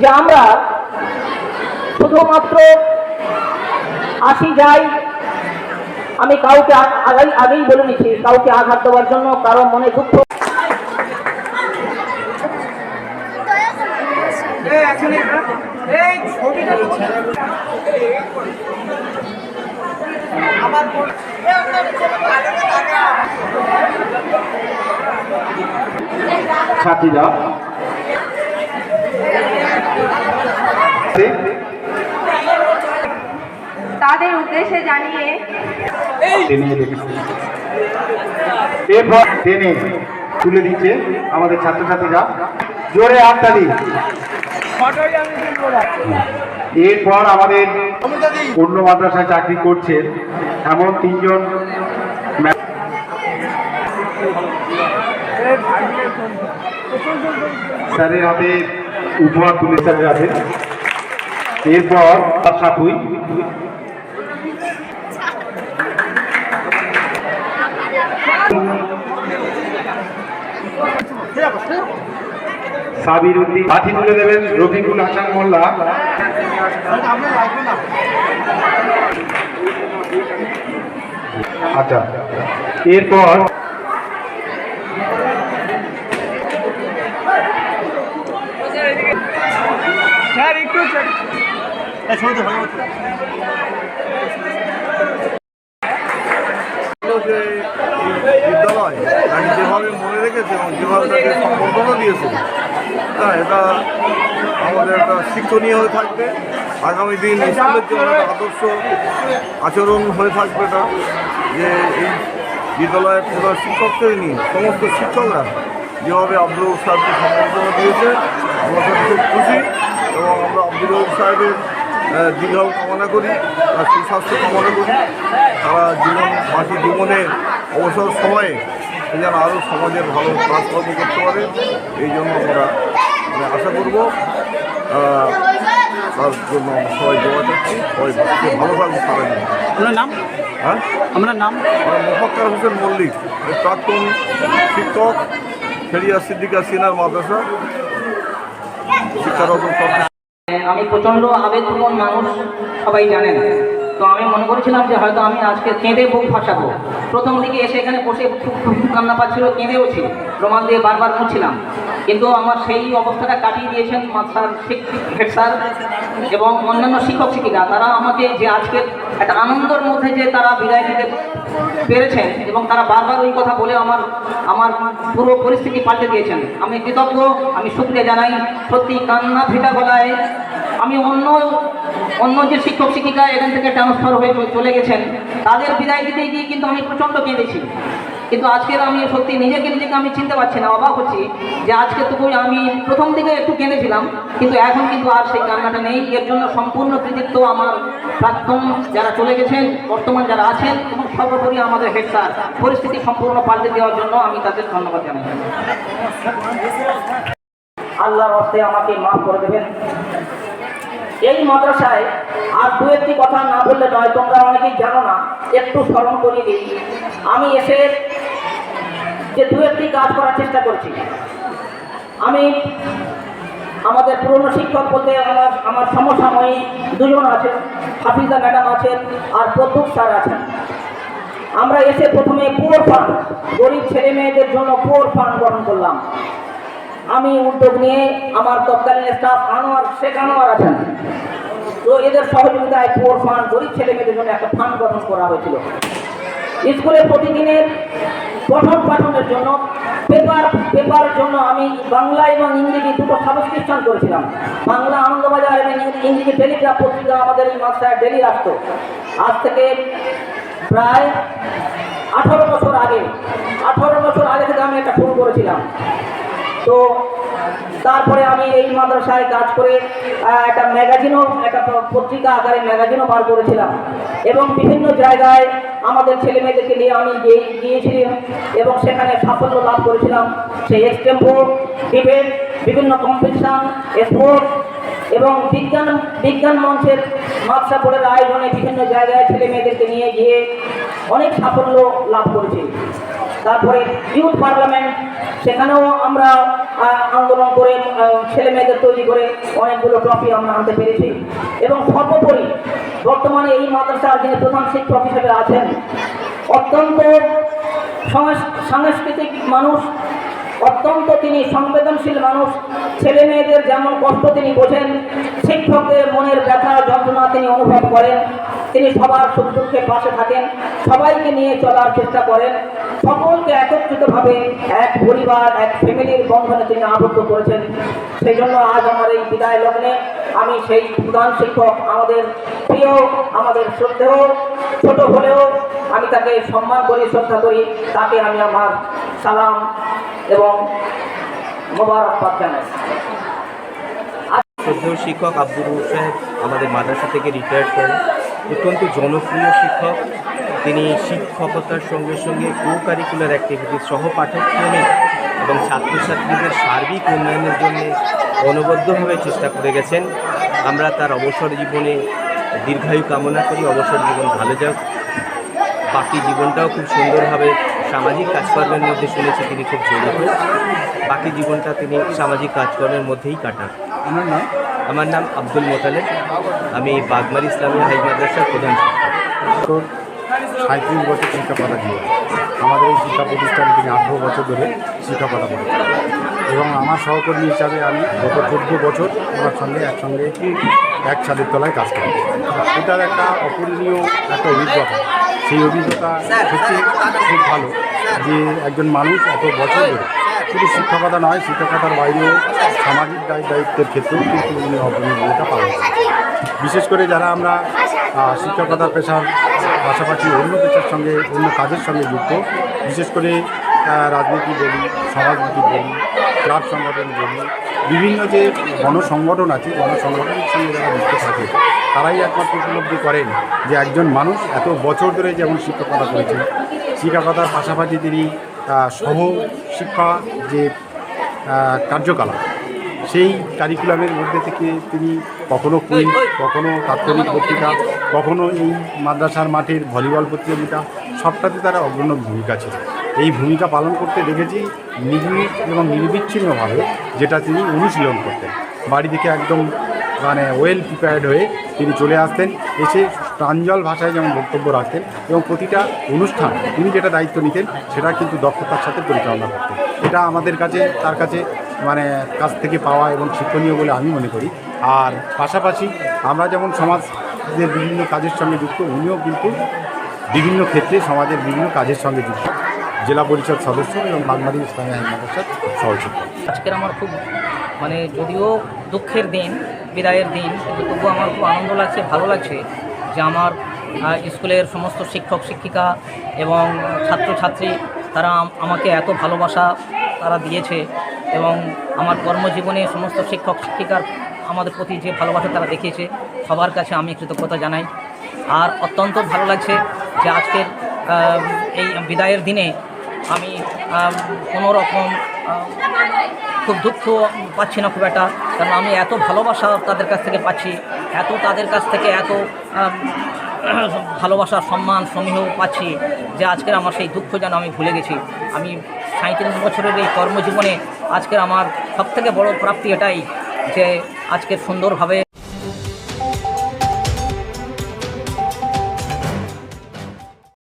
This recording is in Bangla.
যে আমরা শুধুমাত্র আসি যাই, আমি কাউকে আগেই আগেই বলে নিচ্ছি, কাউকে আঘাত দেওয়ার জন্য কারও মনে দুঃখ। ছাত্রীরা তাদের উদ্দেশ্যে জানিয়ে এরপর টেনে তুলে দিচ্ছে আমাদের ছাত্রছাত্রীরা। জোরে হাততালি। এরপর আমাদের অন্য মাদ্রাসায় চাকরি করছেন এমন তিনজন স্যারের হাতে উপহার তুলে স্যারের হাতে। এরপর সাথুই সাবির লাঠি তুলে দেবেন রফিকুল হাসান মোল্লা। আচ্ছা এরপর যে এই বিদ্যালয় তাকে যেভাবে মনে রেখেছে এবং যেভাবে তাকে সম্বর্ধনা দিয়েছে হ্যাঁ এটা আমাদের একটা শিক্ষণীয় হয়ে থাকবে আগামী দিন স্কুলের জন্য আদর্শ আচরণ হয়ে থাকবে এটা যে এই বিদ্যালয়ের প্রধান শিক্ষকদের নিয়ে সমস্ত শিক্ষকরা যেভাবে আব্দুল সাহেবকে সম্বর্ধনা দিয়েছে আমরা খুব খুশি এবং আমরা আব্দুল সাহেবের আহ, দীর্ঘায়ু কামনা করি তার সুস্বাস্থ্য কামনা করি। তারা জীবন বাকি জীবনে অবসর সময়ে সে যেন আরও সমাজের ভালো কাজকর্ম করতে পারে। এই জন্য আমরা আশা করব তার জন্য সবাই দোয়া চাচ্ছি সবাই ভালো থাকবে সারা আপনার নাম? হ্যাঁ? আপনার নাম? মোফাক্কার হোসেন মল্লিক প্রাক্তন শিক্ষক ফেরিয়া সিদ্দিকা সিনার মাদ্রাসা শিক্ষারত আমি প্রচণ্ড আবেগপ্রবণ মানুষ, সবাই জানেন। তো আমি মনে করেছিলাম যে হয়তো আমি আজকে কেঁদে বুক ফাঁসাবো। প্রথম দিকে এসে এখানে বসে খুব কান্না পাচ্ছিল, কেঁদেও ছিল। রোমাল দিয়ে বারবার মুছছিলাম। কিন্তু আমার সেই অবস্থাটা কাটিয়ে দিয়েছেন মাস্টার হেড স্যার এবং অন্যান্য শিক্ষক শিক্ষিকা। তারা আমাকে যে আজকের একটা আনন্দের মধ্যে যে তারা বিদায় দিতে পেরেছেন এবং তারা বারবার ওই কথা বলে আমার আমার পুরো পরিস্থিতি পাল্টে দিয়েছেন। আমি কৃতজ্ঞ, আমি শুক্রিয়া জানাই। সত্যি কান্না ফেটা গলায় আমি অন্য অন্য যে শিক্ষক, শিক্ষিকা এখান থেকে ট্রান্সফার হয়ে চলে গেছেন, তাদের বিদায় দিতে গিয়ে কিন্তু আমি প্রচণ্ড কেঁদেছি। কিন্তু আজকের আমি সত্যি নিজেকে নিজেকে আমি চিনতে পারছি না, অবাক হচ্ছি যে আজকে তো আমি প্রথম দিকে একটু কেঁদেছিলাম, কিন্তু এখন কিন্তু আর সেই কান্নাটা নেই। এর জন্য সম্পূর্ণ কৃতিত্ব আমার প্রাক্তন যারা চলে গেছেন, বর্তমান যারা আছেন এবং সর্বোপরি আমাদের হেড স্যার, পরিস্থিতি সম্পূর্ণ পাল্টে দেওয়ার জন্য আমি তাদের ধন্যবাদ জানাই। আল্লাহর অর্থে আমাকে মাফ করে দেবেন। এই মাদ্রাসায় আর দু একটি কথা না বললে নয়, তোমরা অনেকেই জানো না, একটু স্মরণ করিয়ে দিই। আমি এসে যে দু একটি কাজ করার চেষ্টা করছি। আমি আমাদের পুরনো শিক্ষক বলতে আমার আমার সমসাময়িক দুজন আছেন, হাফিজা ম্যাডাম আছেন আর প্রদ্যুৎ স্যার আছেন। আমরা এসে প্রথমে পুয়োর ফান্ড গরিব ছেলে মেয়েদের জন্য পুয়োর ফান্ড গঠন করলাম। আমি উদ্যোগ নিয়ে আমার তৎকালীন স্টাফ আনোয়ার শেখ আনোয়ার আছেন। তো এদের সহযোগিতায় পুয়োর ফান্ড গরিব ছেলে মেয়েদের জন্য একটা ফান্ড গঠন করা হয়েছিল। স্কুলে প্রতিদিনের পঠন পাঠনের জন্য, পেপার, পেপারের জন্য আমি বাংলা এবং ইংরেজি দুটো সাবস্ক্রিপশন করেছিলাম। বাংলা আনন্দবাজার এবং ইংরেজি টেলিগ্রাফ পত্রিকা আমাদের এই মাসায় ডেলি আসতো। আজ থেকে প্রায় আঠারো বছর আগে, আঠারো বছর আগে থেকে আমি এটা শুরু করেছিলাম। তো তারপরে আমি এই মাদ্রাসায় কাজ করে একটা ম্যাগাজিনও, একটা পত্রিকা আকারে ম্যাগাজিনও বার করেছিলাম। এবং বিভিন্ন জায়গায় আমাদের ছেলে মেয়েদেরকে নিয়ে আমি গিয়ে- গিয়েছিলাম এবং সেখানে সাফল্য লাভ করেছিলাম। সেই এক্সটেম্পো ডিবেট বিভিন্ন কম্পিটিশান স্পোর্টস এবং বিজ্ঞান বিজ্ঞান মঞ্চের মাদ্রাসা বোর্ডের আয়োজনে বিভিন্ন জায়গায় ছেলে মেয়েদেরকে নিয়ে গিয়ে অনেক সাফল্য লাভ করেছি। তারপরে ইউথ পার্লামেন্ট, সেখানেও আমরা আন্দোলন করে ছেলে মেয়েদের তৈরি করে অনেকগুলো ট্রফি আমরা আনতে পেরেছি। এবং সর্বোপরি বর্তমানে এই মাদ্রাসার যিনি প্রধান শিক্ষক হিসেবে আছেন, অত্যন্ত সাংস্কৃতিক মানুষ অত্যন্ত তিনি সংবেদনশীল মানুষ। ছেলে মেয়েদের যেমন কষ্ট তিনি বোঝেন, শিক্ষকদের মনের ব্যথা, যন্ত্রণা তিনি অনুভব করেন। তিনি সবার দুঃখের পাশে থাকেন, সবাইকে নিয়ে চলার চেষ্টা করেন। সকলকে একত্রিতভাবে এক পরিবার, এক ফ্যামিলির বন্ধনে তিনি আবদ্ধ করেছেন। সেই জন্য আজ আমার এই বিদায় লগ্নে আমি সেই প্রধান শিক্ষক, আমাদের প্রিয়, আমাদের শ্রদ্ধেয়, ছোট হলেও আমি তাকে সম্মান করি, শ্রদ্ধা করি, তাকে আমি আমার সালাম এবং মোবারকবাদ জানাই। শিক্ষক রউফ সাহেব আমাদের মাদ্রাসা থেকে রিটায়ার করেন। অত্যন্ত জনপ্রিয় শিক্ষক। তিনি শিক্ষকতার সঙ্গে সঙ্গে কো কারিকুলার অ্যাক্টিভিটিস সহ পাঠ্যক্রমে এবং ছাত্রছাত্রীদের সার্বিক উন্নয়নের জন্য অনবদ্যভাবে চেষ্টা করে গেছেন। আমরা তার অবসর জীবনে দীর্ঘায়ু কামনা করি। অবসর জীবন ভালো যাক। বাকি জীবনটাও খুব সুন্দরভাবে সামাজিক কাজকর্মের মধ্যে শুনেছি তিনি খুব জড়িত। বাকি জীবনটা তিনি সামাজিক কাজকর্মের মধ্যেই কাটান। আমার আমার নাম আব্দুল মোতালেব। আমি বাগমার ইসলামী হাই মাদ্রাসার প্রধান সাঁত্রিশ বছর শিক্ষকতা দিয়ে। আমাদের এই শিক্ষা প্রতিষ্ঠানে তিনি আঠেরো বছর ধরে শিক্ষকতা করেছেন। এবং আমার সহকর্মী হিসাবে আমি গত চোদ্দ বছর ওনার সঙ্গে একসঙ্গে এক ছাদের তলায় কাজ করি। এটার একটা অপূরণীয় একটা অভিজ্ঞতা। সেই অভিজ্ঞতা সত্যি খুব ভালো যে একজন মানুষ এত বছর ধরে শুধু শিক্ষকতা নয় শিক্ষকতার বাইরেও সামাজিক দায় দায়িত্বের ক্ষেত্রেও কিন্তু উনি অগ্রণী ভূমিকা পালন করেন বিশেষ করে যারা আমরা আহ, শিক্ষকতা পেশার পাশাপাশি অন্য পেশার সঙ্গে অন্য কাজের সঙ্গে যুক্ত বিশেষ করে রাজনীতি বলি সমাজনীতি বলি ক্লাব সংগঠন বলি বিভিন্ন যে গণসংগঠন আছে গণসংগঠনের সঙ্গে যারা যুক্ত থাকে তারাই একমাত্র উপলব্ধি করেন যে একজন মানুষ এত বছর ধরে যেমন শিক্ষকতা করেছেন শিক্ষকতার পাশাপাশি তিনি সহ শিক্ষা যে কার্যকলাপ, সেই কারিকুলামের মধ্যে থেকে তিনি কখনো কুইজ, কখনো তাৎক্ষণিক পত্রিকা কখনো এই মাদ্রাসার মাঠের ভলিবল প্রতিযোগিতা, সবটাতে তারা অগ্রণ্য ভূমিকা ছিল। এই ভূমিকা পালন করতে দেখেছি নির্বিড় এবং নির্বিচ্ছিন্নভাবে, যেটা তিনি অনুশীলন করতেন। বাড়ি থেকে একদম মানে ওয়েল প্রিপেয়ার্ড হয়ে তিনি চলে আসতেন, এসে প্রাঞ্জল ভাষায় যেমন বক্তব্য রাখতেন এবং প্রতিটা অনুষ্ঠান তিনি যেটা দায়িত্ব নিতেন, সেটা কিন্তু দক্ষতার সাথে পরিচালনা করতেন। এটা আমাদের কাছে, তার কাছে মানে কাছ থেকে পাওয়া এবং শিক্ষণীয় বলে আমি মনে করি। আর পাশাপাশি আমরা যেমন সমাজের বিভিন্ন কাজের সঙ্গে যুক্ত, উনিও কিন্তু বিভিন্ন ক্ষেত্রে সমাজের বিভিন্ন কাজের সঙ্গে যুক্ত। জেলা পরিষদ সদস্য এবং বাগমারি ইসলামী আইন মাদ্রাসার সহযোগী আজকের আমার খুব মানে যদিও দুঃখের দিন, বিদায়ের দিন, কিন্তু তবুও আমার খুব আনন্দ লাগছে, ভালো লাগছে। যে আমার স্কুলের সমস্ত শিক্ষক, শিক্ষিকা এবং ছাত্রছাত্রী, তারা আমাকে এত ভালোবাসা তারা দিয়েছে এবং আমার কর্মজীবনে সমস্ত শিক্ষক, শিক্ষিকার আমাদের প্রতি যে ভালোবাসা তারা দেখিয়েছে, সবার কাছে আমি কৃতজ্ঞতা জানাই। আর অত্যন্ত ভালো লাগছে যে আজকের এই বিদায়ের দিনে আমি কোনো রকম খুব দুঃখ পাচ্ছি না খুব একটা, কারণ আমি এত ভালোবাসা তাদের কাছ থেকে পাচ্ছি, এত তাদের কাছ থেকে এত ভালোবাসা, সম্মান সমীহ পাচ্ছি যে আজকের আমার সেই দুঃখ যেন আমি ভুলে গেছি। আমি সাঁত্রিশ বছরের এই কর্মজীবনে আজকের আমার সবথেকে বড় প্রাপ্তি এটাই যে আজকে সুন্দরভাবে